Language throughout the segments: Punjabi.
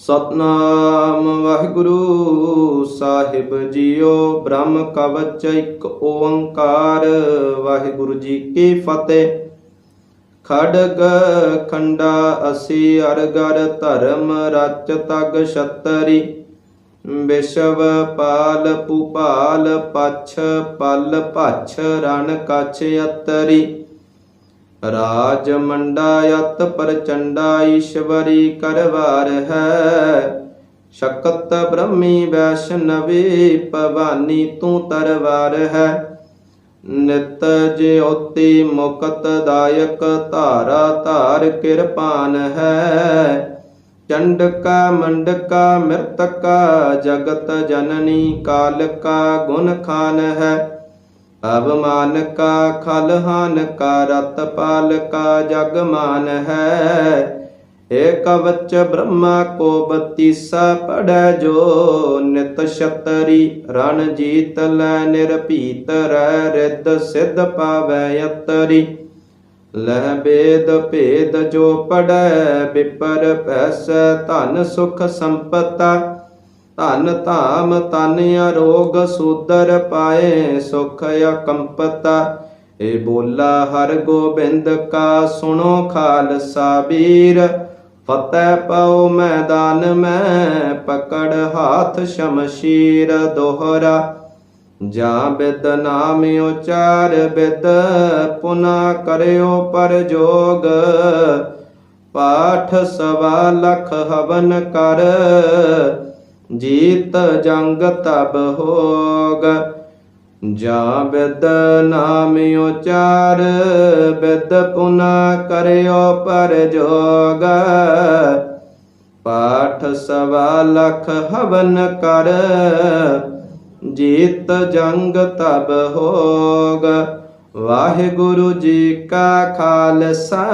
ਸਤਨਾਮ ਵਾਹਿਗੁਰੂ ਸਾਹਿਬ ਜੀਓ, ਬ੍ਰਹਮ ਕਵਚ ਇੱਕ ਓੰਕਾਰ। ਵਾਹਿਗੁਰੂ ਜੀ ਕੀ ਫਤਿਹ। ਖੜਗ ਖੰਡਾ ਅਸੀ ਅਰਗਰ ਧਰਮ ਰਚ ਤਗ ਛਤਰੀ। ਵਿਸ਼ਵ ਪਾਲ ਭੂਪਾਲ ਪਛ ਪਲ ਭਛ ਰਣ ਕਛ ਅਤਰੀ। ਰਾਜ ਮੰਡਾ ਯਤ ਪ੍ਰਚੰਡਾ ਈਸ਼ਵਰੀ ਕਰਵਾਰ ਹੈ। ਸ਼ਕਤ ਬ੍ਰਹਮੀ ਵੈਸ਼ਨਵੀ ਭਵਾਨੀ ਤੂੰ ਤਰਵਾਰ ਹੈ। ਨਿਤ ਜਿਉਤੀ ਮੁਕਤ ਦਾਇਕ ਧਾਰਾ ਧਾਰ ਕਿਰਪਾਨ ਹੈ। ਚੰਡਕਾ, ਮੰਡਕਾ, ਮਿਰਤਕਾ, ਜਗਤ ਜਨਨੀ, ਕਾਲਕਾ, ਗੁਣ ਖਾਨ ਹੈ। ਅਵਮਾਨ ਕਾ ਖਲਹਾਨ ਕਾ ਰਤ ਪਾਲ ਕਾ ਜਗਮਾਨ ਹੈ। ਏ ਕਵਚ ਬ੍ਰਹਮਾ ਕੋ ਬਤੀਸਾ ਪੜੈ ਜੋ, ਨਿਤ ਛਤਰੀ ਰਣ ਜੀਤ ਲੈ ਨਿਰਭੀਤ ਰਹਿ ਰਿੱਧ ਸਿੱਧ ਪਾਵੈ ਯਤਰੀ ਲਹਿ ਬੇਦ ਭੇਦ ਜੋ ਪੜੈ, ਬਿਪਰ ਪੈਸੈ ਧਨ ਸੁਖ ਸੰਪਤਾ। ਧਨ ਧਾਮ ਤਨ ਅਰੋਗ ਸੂਦਰ ਪਾਏ ਸੁਖ ਅਕੰਪਤਾ। ਏ ਬੋਲਾ ਹਰ ਗੋਬਿੰਦ ਕਾ ਸੁਣੋ ਖਾਲਸਾ ਵੀਰ। ਫਤਿਹ ਪਾਉ ਮੈਦਾਨ ਮੈਂ, ਪਕੜ ਹਾਥ ਸ਼ਮਸ਼ੀਰ ਦੋਹਰਾ। ਜਾਂ ਬਿਦ ਨਾਮ ਉਚਾਰ ਬਿਦ, ਪੁਨਾ ਕਰਿਓ ਪਰ ਜੋਗ। ਪਾਠ ਸਵਾ ਲਖ ਹਵਨ ਕਰ, ਜੀਤ ਜੰਗ ਤਬ ਹੋਗ। ਜਾਂ ਬਿਦ ਨਾਮ ਉਚਾਰ, ਬਿਦ ਪੁਨਾ ਕਰਿਓ ਪਰ ਜੋਗ ਪਾਠ ਸਵਾ ਲਖ ਹਵਨ ਕਰ, ਜੀਤ ਜੰਗ ਤਬ ਹੋਗ। ਵਾਹਿਗੁਰੂ ਜੀ ਕਾ ਖਾਲਸਾ,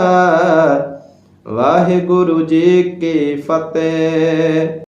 ਵਾਹਿਗੁਰੂ ਜੀ ਕੀ ਫਤਿਹ।